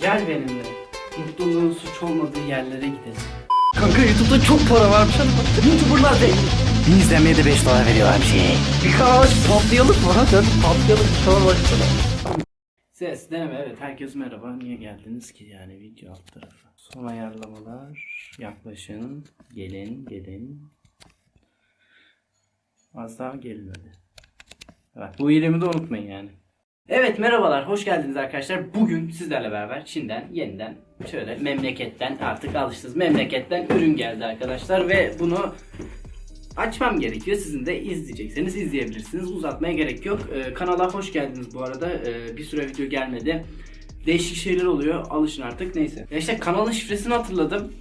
Gel benimle. Mutluluğun suç olmadığı yerlere gidelim. Kanka YouTube'da çok para varmış ama YouTuber'lar zengin. Bir izlenmeye de 5 dolar veriyorlar bir şeye. Bir açıp patlayalım mı? Hadi hadi patlayalım kanal açalım. Ses deneme evet herkes merhaba niye geldiniz ki yani video alt tarafı. Son ayarlamalar yaklaşın gelin gelin. Az daha gelmedi. Evet bu iyiliğimi de unutmayın yani. Evet merhabalar hoş geldiniz arkadaşlar. Bugün sizlerle beraber Çin'den yeniden şöyle memleketten artık alıştınız memleketten ürün geldi arkadaşlar ve bunu açmam gerekiyor. Sizin de izleyecekseniz izleyebilirsiniz. Uzatmaya gerek yok. Ee, kanala hoş geldiniz bu arada. Ee, bir süre video gelmedi. Değişik şeyler oluyor. Alışın artık. Neyse. Ya işte kanalın şifresini hatırladım.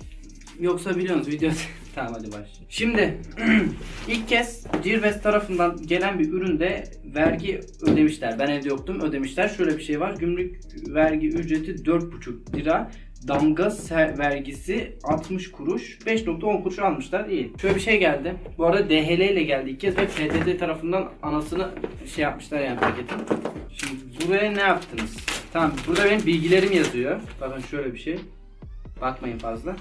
Yoksa biliyorsunuz video... tamam hadi başlayalım. Şimdi ilk kez Cirves tarafından gelen bir üründe vergi ödemişler. Ben evde yoktum ödemişler. Şöyle bir şey var. Gümrük vergi ücreti 4,5 lira. Damga vergisi 60 kuruş. 5.10 kuruş almışlar. İyi. Şöyle bir şey geldi. Bu arada DHL ile geldi ilk kez ve PTT tarafından anasını şey yapmışlar yani paketin. Şimdi buraya ne yaptınız? Tamam burada benim bilgilerim yazıyor. Bakın şöyle bir şey. Bakmayın fazla.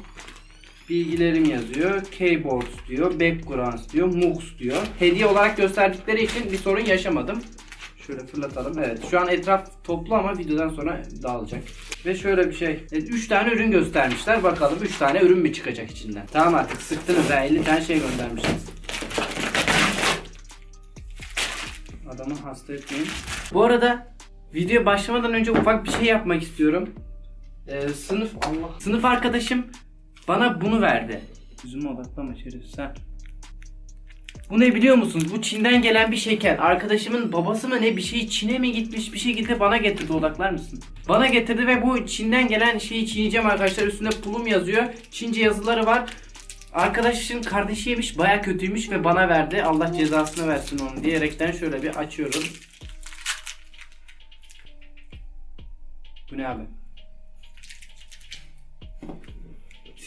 Bilgilerim yazıyor. Keyboard diyor. Background diyor. Mux diyor. Hediye olarak gösterdikleri için bir sorun yaşamadım. Şöyle fırlatalım. Evet şu an etraf toplu ama videodan sonra dağılacak. Ve şöyle bir şey. 3 tane ürün göstermişler. Bakalım 3 tane ürün mü çıkacak içinden. Tamam artık sıktınız ha 50 tane şey göndermişsiniz. Adamı hasta etmeyin. Bu arada video başlamadan önce ufak bir şey yapmak istiyorum. Ee, sınıf Allah. Sınıf arkadaşım bana bunu verdi. Yüzüme odaklama şerif sen. Bu ne biliyor musunuz? Bu Çin'den gelen bir şeker. Arkadaşımın babası mı ne bir şey Çin'e mi gitmiş bir şekilde bana getirdi odaklar mısın? Bana getirdi ve bu Çin'den gelen şeyi çiğneyeceğim arkadaşlar. Üstünde pulum yazıyor. Çince yazıları var. Arkadaşın kardeşiymiş baya kötüymüş ve bana verdi. Allah cezasını versin onu diyerekten şöyle bir açıyorum. Bu ne abi?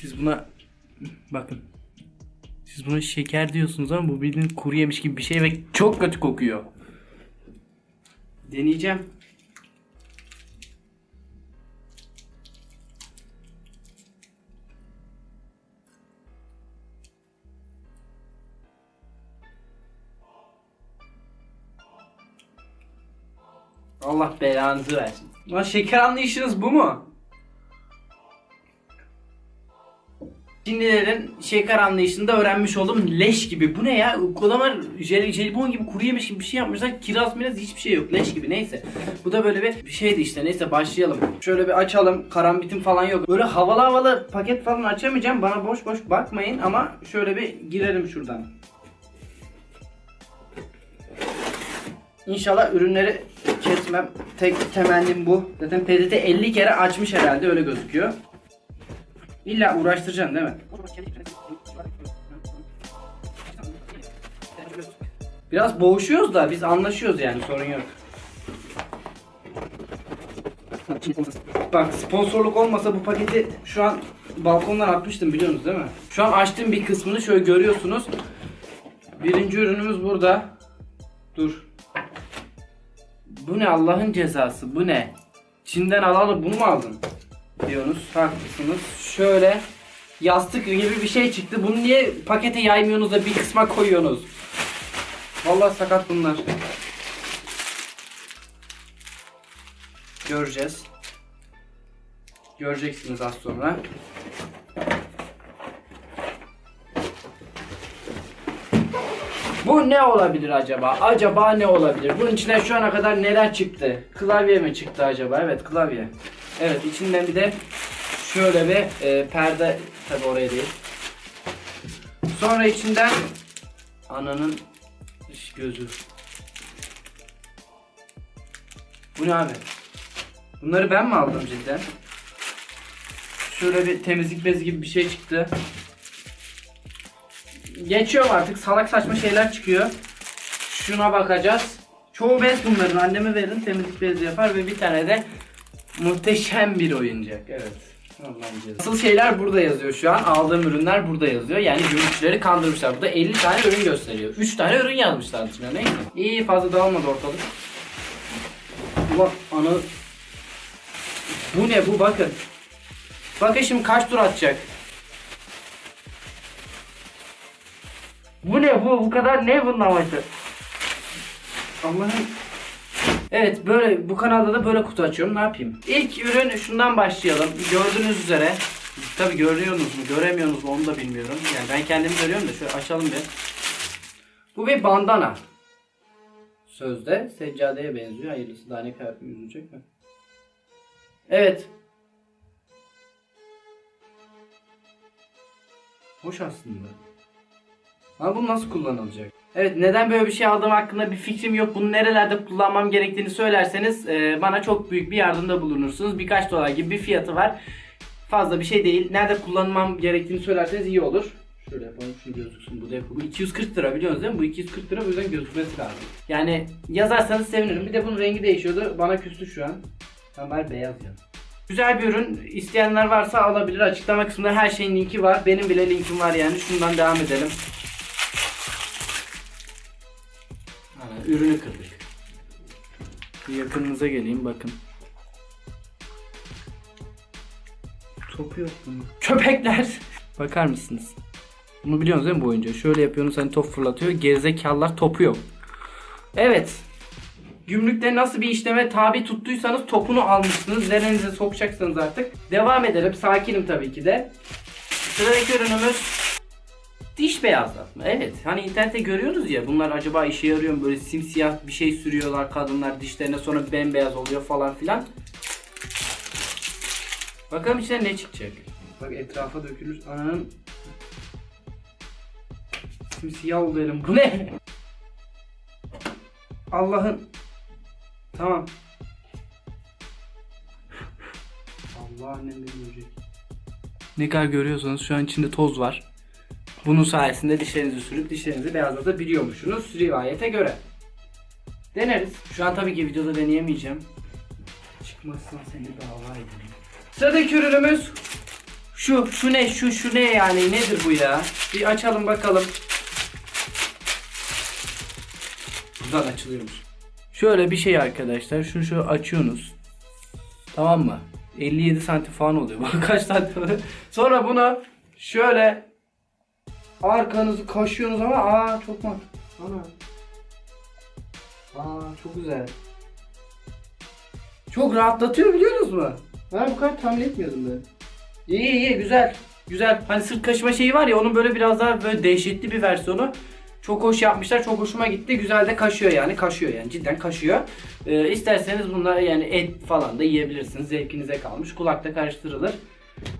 Siz buna bakın. Siz buna şeker diyorsunuz ama bu bildiğin kuru yemiş gibi bir şey ve çok kötü kokuyor. Deneyeceğim. Allah belanızı versin. Lan şeker anlayışınız bu mu? Çinlilerin şeker anlayışında öğrenmiş oldum. Leş gibi. Bu ne ya? Kodaman jel, jelibon gibi kuru yemiş gibi bir şey yapmışlar. Kiraz miraz hiçbir şey yok. Leş gibi. Neyse. Bu da böyle bir şeydi işte. Neyse başlayalım. Şöyle bir açalım. Karambitim falan yok. Böyle havalı havalı paket falan açamayacağım. Bana boş boş bakmayın ama şöyle bir girelim şuradan. İnşallah ürünleri kesmem. Tek temennim bu. Zaten PDT 50 kere açmış herhalde öyle gözüküyor. İlla uğraştıracaksın değil mi? Biraz boğuşuyoruz da biz anlaşıyoruz yani sorun yok. Bak sponsorluk olmasa bu paketi şu an balkondan atmıştım biliyorsunuz değil mi? Şu an açtığım bir kısmını şöyle görüyorsunuz. Birinci ürünümüz burada. Dur. Bu ne Allah'ın cezası bu ne? Çin'den alalı bunu mu aldın? Diyorsunuz. Haklısınız. Şöyle yastık gibi bir şey çıktı. Bunu niye pakete yaymıyorsunuz da bir kısma koyuyorsunuz? Vallahi sakat bunlar. Göreceğiz. Göreceksiniz az sonra. Bu ne olabilir acaba? Acaba ne olabilir? Bunun içinden şu ana kadar neler çıktı? Klavye mi çıktı acaba? Evet klavye. Evet içinden bir de şöyle bir e, perde tabi oraya değil. Sonra içinden ananın dış gözü. Bu ne abi? Bunları ben mi aldım cidden? Şöyle bir temizlik bezi gibi bir şey çıktı. Geçiyorum artık salak saçma şeyler çıkıyor. Şuna bakacağız. Çoğu bez bunların anneme verin temizlik bezi yapar ve bir tane de muhteşem bir oyuncak. Evet. Cezası. Asıl şeyler burada yazıyor şu an. Aldığım ürünler burada yazıyor. Yani gümrükçüleri kandırmışlar. Burada 50 tane ürün gösteriyor. 3 tane ürün yazmışlar içine. Neyse. İyi fazla dağılmadı ortalık. Ulan ana Bu ne bu bakın. Bakın şimdi kaç tur atacak. Bu ne bu? Bu kadar ne bunun amacı? Allah'ım. Evet böyle bu kanalda da böyle kutu açıyorum. Ne yapayım? İlk ürün şundan başlayalım. Gördüğünüz üzere. Tabi görüyorsunuz mu göremiyorsunuz mu onu da bilmiyorum. Yani ben kendimi görüyorum da şöyle açalım bir. Bu bir bandana. Sözde seccadeye benziyor. Hayırlısı daha ne kadar yüzecek mi? Evet. Hoş aslında. Ama bu nasıl kullanılacak? Evet neden böyle bir şey aldığım hakkında bir fikrim yok. Bunu nerelerde kullanmam gerektiğini söylerseniz e, bana çok büyük bir yardımda bulunursunuz. Birkaç dolar gibi bir fiyatı var. Fazla bir şey değil. Nerede kullanmam gerektiğini söylerseniz iyi olur. Şöyle yapalım şu gözüksün. Bu da bu 240 lira biliyorsunuz değil mi? Bu 240 lira bu yüzden gözükmesi lazım. Yani yazarsanız sevinirim. Bir de bunun rengi değişiyordu. Bana küstü şu an. Ben bari beyaz ya. Güzel bir ürün. İsteyenler varsa alabilir. Açıklama kısmında her şeyin linki var. Benim bile linkim var yani. Şundan devam edelim. Ürünü kırdık. Bir yakınınıza geleyim bakın. Topu yok bunun. Köpekler! Bakar mısınız? Bunu biliyorsunuz değil mi bu oyuncağı? Şöyle yapıyorsunuz hani top fırlatıyor. Gerizekalılar topu yok. Evet. Gümrükte nasıl bir işleme tabi tuttuysanız topunu almışsınız. Nerenize sokacaksınız artık. Devam edelim. Sakinim tabii ki de. Sıradaki ürünümüz diş beyazlatma. Evet. Hani internette görüyoruz ya bunlar acaba işe yarıyor mu? Böyle simsiyah bir şey sürüyorlar kadınlar dişlerine sonra bembeyaz oluyor falan filan. Bakalım içine ne çıkacak. Bak etrafa dökülür. Ananın simsiyah oldu elim. Bu ne? Allah'ın Tamam. Allah annem beni görecek. Ne kadar görüyorsanız şu an içinde toz var. Bunun sayesinde dişlerinizi sürüp dişlerinizi beyazlatabiliyormuşsunuz rivayete göre. Deneriz. Şu an tabii ki videoda deneyemeyeceğim. Çıkmazsan seni dava ederim. Sıradaki ürünümüz şu, şu ne, şu, şu ne yani nedir bu ya? Bir açalım bakalım. Buradan açılıyormuş. Şöyle bir şey arkadaşlar. Şunu şu açıyorsunuz. Tamam mı? 57 santim falan oluyor. Bak kaç santim. Sonra bunu şöyle arkanızı kaşıyorsunuz ama aa çok mu? Ana. Aa çok güzel. Çok rahatlatıyor biliyorsunuz mu? Ben bu kadar tahmin etmiyordum ben. İyi iyi güzel. Güzel. Hani sırt kaşıma şeyi var ya onun böyle biraz daha böyle dehşetli bir versiyonu. Çok hoş yapmışlar. Çok hoşuma gitti. Güzel de kaşıyor yani. Kaşıyor yani. Cidden kaşıyor. Ee, isterseniz bunlar yani et falan da yiyebilirsiniz. Zevkinize kalmış. Kulakta karıştırılır.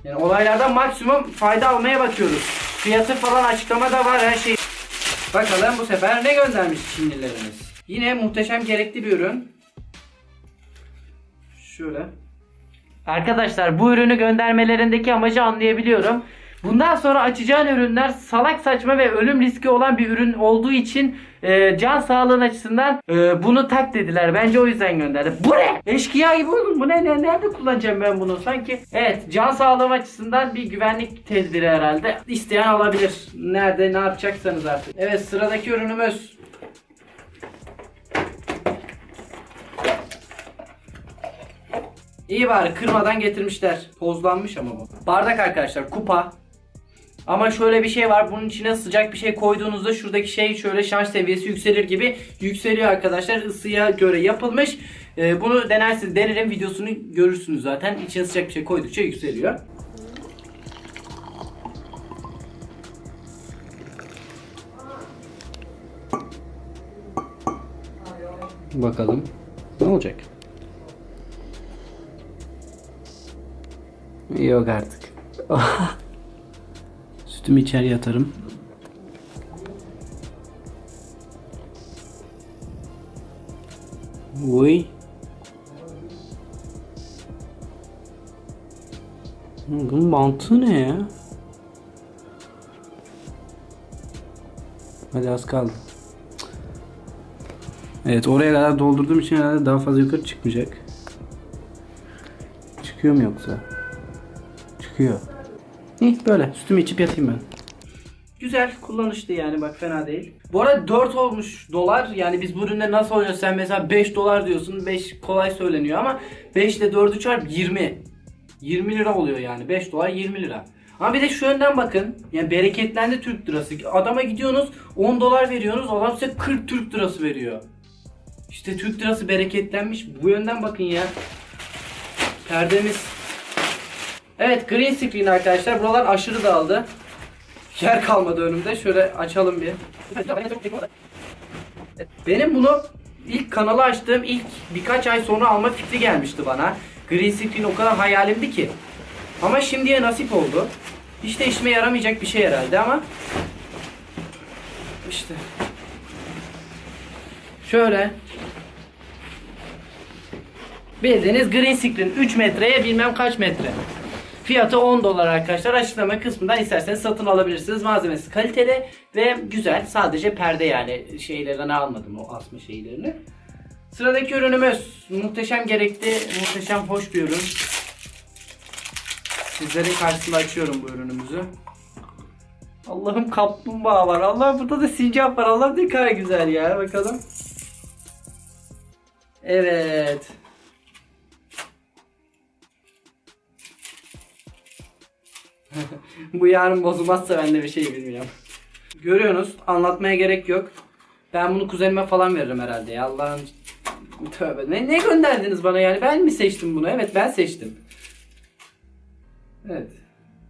Yani olaylardan maksimum fayda almaya bakıyoruz. Fiyatı falan açıklamada var her şey. Bakalım bu sefer ne göndermiş Çinlilerimiz. Yine muhteşem gerekli bir ürün. Şöyle. Arkadaşlar bu ürünü göndermelerindeki amacı anlayabiliyorum. Bundan sonra açacağın ürünler salak saçma ve ölüm riski olan bir ürün olduğu için e, can sağlığın açısından e, bunu tak dediler. Bence o yüzden gönderdi. Bu ne? Eşkıya gibi oğlum. Bu ne? ne? Nerede kullanacağım ben bunu? Sanki evet can sağlığım açısından bir güvenlik tedbiri herhalde. İsteyen alabilir. Nerede ne yapacaksanız artık. Evet sıradaki ürünümüz. İyi bari kırmadan getirmişler. Tozlanmış ama bu. Bardak arkadaşlar kupa. Ama şöyle bir şey var. Bunun içine sıcak bir şey koyduğunuzda şuradaki şey şöyle şarj seviyesi yükselir gibi yükseliyor arkadaşlar. Isıya göre yapılmış. Ee, bunu denersiniz. Denerim videosunu görürsünüz zaten. İçine sıcak bir şey koydukça yükseliyor. Bakalım ne olacak? Yok artık. Sütümü içeri yatarım. Uy. Bunun mantığı ne ya? Hadi az kaldı. Evet oraya kadar doldurduğum için herhalde daha fazla yukarı çıkmayacak. Çıkıyor mu yoksa? Çıkıyor. İyi böyle sütümü içip yatayım ben. Güzel, kullanışlı yani bak fena değil. Bu arada 4 olmuş dolar. Yani biz bu ürünle nasıl oynayacağız? Sen mesela 5 dolar diyorsun. 5 kolay söyleniyor ama 5 ile 4'ü çarp 20. 20 lira oluyor yani. 5 dolar 20 lira. Ama bir de şu yönden bakın. Yani bereketlendi Türk lirası. Adama gidiyorsunuz 10 dolar veriyorsunuz. Adam size 40 Türk lirası veriyor. İşte Türk lirası bereketlenmiş. Bu yönden bakın ya. Perdemiz. Evet green screen arkadaşlar. Buralar aşırı dağıldı. Yer kalmadı önümde. Şöyle açalım bir. Benim bunu ilk kanalı açtığım ilk birkaç ay sonra alma fikri gelmişti bana. Green screen o kadar hayalimdi ki. Ama şimdiye nasip oldu. Hiç de işime yaramayacak bir şey herhalde ama işte şöyle bildiğiniz green screen 3 metreye bilmem kaç metre. Fiyatı 10 dolar arkadaşlar. Açıklama kısmından isterseniz satın alabilirsiniz. Malzemesi kaliteli ve güzel. Sadece perde yani şeylerden almadım o asma şeylerini. Sıradaki ürünümüz muhteşem gerekli, muhteşem hoş bir ürün. Sizlerin karşısında açıyorum bu ürünümüzü. Allah'ım kaplumbağa var. Allah burada da sincap var. Allah ne kadar güzel ya. Bakalım. Evet. Bu yarın bozulmazsa ben de bir şey bilmiyorum. Görüyorsunuz anlatmaya gerek yok. Ben bunu kuzenime falan veririm herhalde ya Allah'ın tövbe. Ne, ne gönderdiniz bana yani ben mi seçtim bunu? Evet ben seçtim. Evet.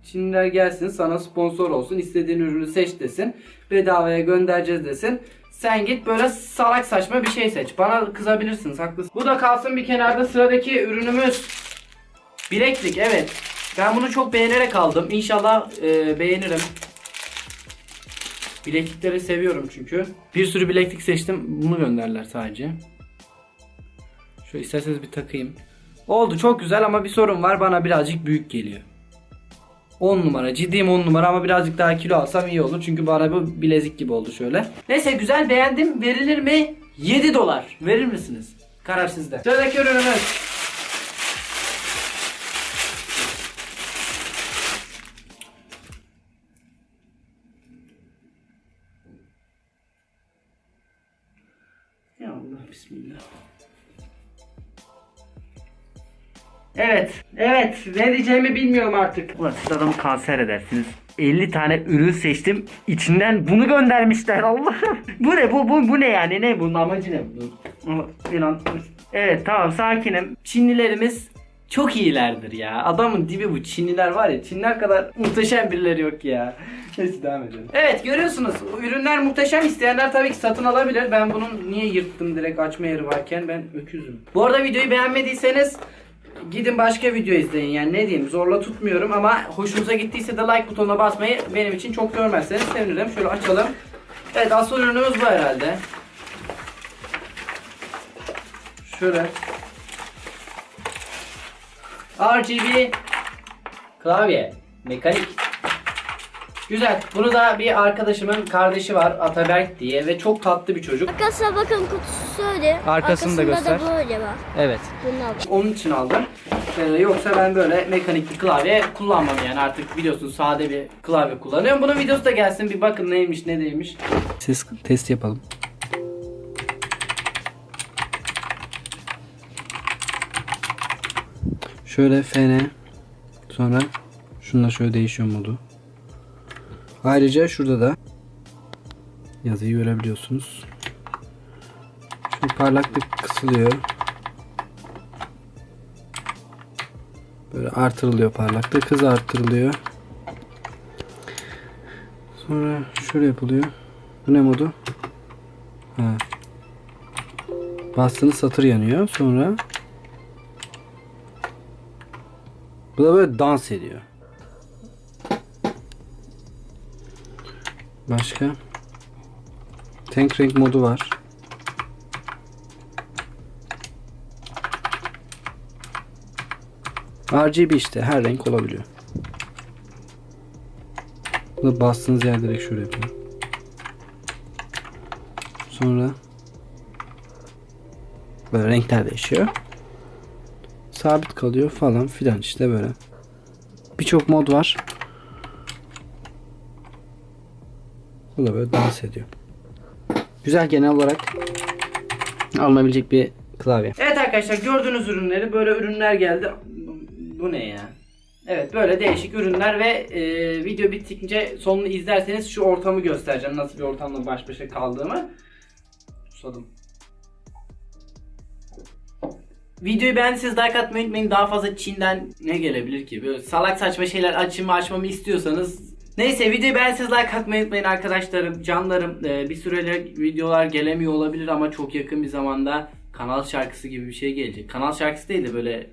Çinliler gelsin sana sponsor olsun istediğin ürünü seç desin. Bedavaya göndereceğiz desin. Sen git böyle salak saçma bir şey seç. Bana kızabilirsiniz haklısın. Bu da kalsın bir kenarda sıradaki ürünümüz. Bileklik evet. Ben bunu çok beğenerek aldım. İnşallah e, beğenirim. Bileklikleri seviyorum çünkü. Bir sürü bileklik seçtim. Bunu gönderler sadece. Şöyle isterseniz bir takayım. Oldu çok güzel ama bir sorun var. Bana birazcık büyük geliyor. 10 numara. Ciddiyim 10 numara ama birazcık daha kilo alsam iyi olur. Çünkü bana bu bilezik gibi oldu şöyle. Neyse güzel beğendim. Verilir mi? 7 dolar. Verir misiniz? Karar sizde. Sıradaki ürünümüz. Evet, evet. Ne diyeceğimi bilmiyorum artık. Ulan siz adamı kanser edersiniz. 50 tane ürün seçtim. İçinden bunu göndermişler. Allah'ım. bu ne? Bu, bu, bu ne yani? Ne bunun amacı ne? bunun? İnan. Evet tamam sakinim. Çinlilerimiz çok iyilerdir ya. Adamın dibi bu. Çinliler var ya. Çinliler kadar muhteşem birileri yok ya. Neyse devam edelim. Evet görüyorsunuz. Ürünler muhteşem. İsteyenler tabii ki satın alabilir. Ben bunun niye yırttım direkt açma yeri varken ben öküzüm. Bu arada videoyu beğenmediyseniz gidin başka video izleyin. Yani ne diyeyim zorla tutmuyorum ama hoşunuza gittiyse de like butonuna basmayı benim için çok görmezseniz sevinirim. Şöyle açalım. Evet asıl ürünümüz bu herhalde. Şöyle. RGB klavye mekanik. Güzel. Bunu da bir arkadaşımın kardeşi var Ataberk diye ve çok tatlı bir çocuk. Arkasına bakın kutusu öyle. Arkasını da göster. da böyle var. Evet. Bunu al. Onun için aldım. Ee, yoksa ben böyle mekanik bir klavye kullanmam yani artık biliyorsun sade bir klavye kullanıyorum. Bunun videosu da gelsin bir bakın neymiş ne değilmiş. Ses test yapalım. Şöyle FN sonra şunla şöyle değişiyor modu. Ayrıca şurada da yazıyı görebiliyorsunuz. Şu parlaklık kısılıyor. Böyle artırılıyor parlaklık. Hız artırılıyor. Sonra şöyle yapılıyor. Bu ne modu? Ha. Bastığınız satır yanıyor. Sonra Bu da böyle dans ediyor. Başka? Tank renk modu var. RGB işte her renk olabiliyor. Bu da bastığınız yer direkt şöyle yapıyor. Sonra böyle renkler değişiyor sabit kalıyor falan filan işte böyle. Birçok mod var. Bu da böyle dans ediyor. Güzel genel olarak alınabilecek bir klavye. Evet arkadaşlar gördüğünüz ürünleri böyle ürünler geldi. Bu ne ya? Evet böyle değişik ürünler ve e, video bittikçe sonunu izlerseniz şu ortamı göstereceğim. Nasıl bir ortamla baş başa kaldığımı. Susadım. Videoyu beğendiyseniz like atmayı unutmayın. Daha fazla Çin'den ne gelebilir ki? Böyle salak saçma şeyler açımı açmamı istiyorsanız Neyse videoyu beğendiyseniz like atmayı unutmayın arkadaşlarım, canlarım. Ee, bir süreler videolar gelemiyor olabilir ama çok yakın bir zamanda kanal şarkısı gibi bir şey gelecek. Kanal şarkısı değil de böyle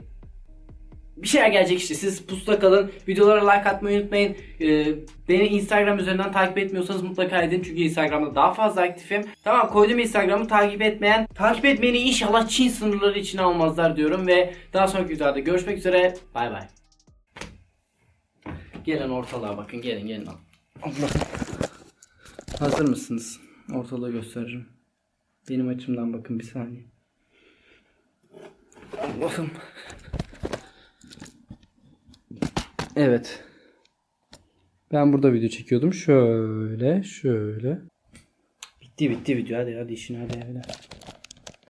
bir şeyler gelecek işte. Siz pusta kalın. Videolara like atmayı unutmayın. Ee, beni Instagram üzerinden takip etmiyorsanız mutlaka edin. Çünkü Instagram'da daha fazla aktifim. Tamam koydum Instagram'ı takip etmeyen. Takip etmeyeni inşallah Çin sınırları içine almazlar diyorum. Ve daha sonraki videoda görüşmek üzere. Bay bay. Gelin ortalığa bakın. Gelin gelin. Allah. Hazır mısınız? Ortalığı gösteririm. Benim açımdan bakın bir saniye. Allah'ım. Evet. Ben burada video çekiyordum. Şöyle, şöyle. Bitti bitti video. Hadi hadi işine hadi hadi.